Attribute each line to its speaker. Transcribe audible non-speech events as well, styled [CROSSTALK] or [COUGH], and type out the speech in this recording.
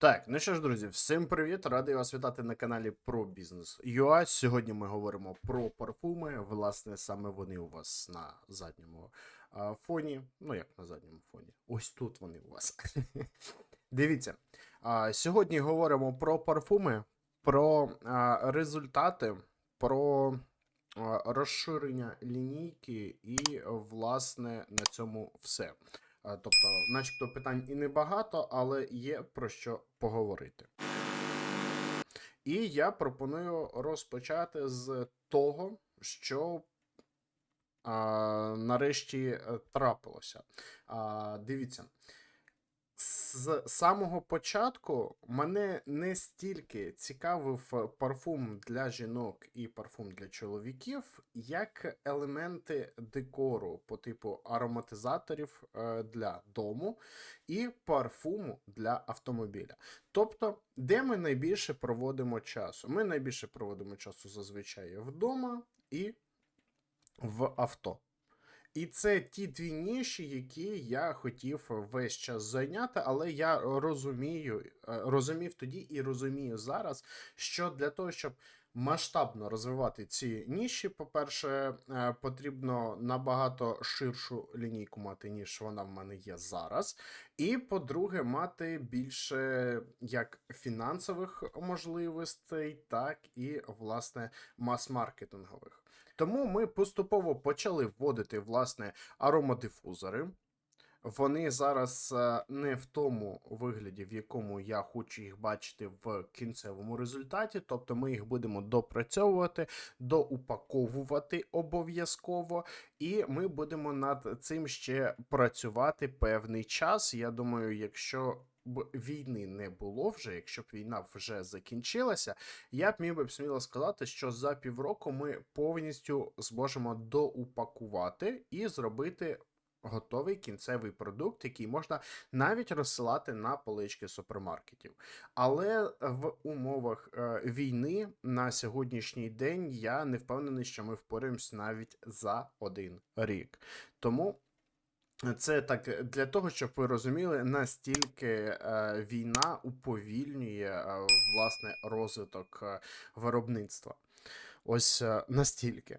Speaker 1: Так, ну що ж, друзі, всім привіт! Радий вас вітати на каналі про бізнес UA. Сьогодні ми говоримо про парфуми. Власне, саме вони у вас на задньому а, фоні. Ну, як на задньому фоні? Ось тут вони у вас. [LAUGHS] Дивіться. А, сьогодні говоримо про парфуми, про а, результати, про а, розширення лінійки, і, власне, на цьому все. А, Тобто, начебто питань і небагато, але є про що поговорити. І я пропоную розпочати з того, що а, нарешті е, трапилося. А, дивіться. З самого початку мене не стільки цікавив парфум для жінок і парфум для чоловіків, як елементи декору по типу ароматизаторів е, для дому і парфуму для автомобіля. Тобто, де ми найбільше проводимо часу? Ми найбільше проводимо часу зазвичай вдома і в авто. І це ті дві ніші, які я хотів весь час зайняти, але я розумію, е, розумів тоді і розумію зараз, що для того, щоб масштабно розвивати ці ніші, по-перше, е, потрібно набагато ширшу лінійку мати, ніж вона в мене є зараз. І по-друге, мати більше як фінансових можливостей, так і власне мас-маркетингових. Тому ми поступово почали вводити власне аромадифузори. Вони зараз е, не в тому вигляді, в якому я хочу їх бачити в кінцевому результаті. Тобто ми їх будемо допрацьовувати, доупаковувати обов'язково, і ми будемо над цим ще працювати певний час. Я думаю, якщо б війни не було вже, якщо б війна вже закінчилася, я б міг би сміло сказати, що за півроку ми повністю зможемо доупакувати і зробити готовий кінцевий продукт, який можна навіть розсилати на полички супермаркетів. Але в умовах е, війни на сьогоднішній день я не впевнений, що ми впораємось навіть за один рік. Тому. Це так для того, щоб ви розуміли, настільки е, війна уповільнює е, власне розвиток е, виробництва. Ось е, настільки.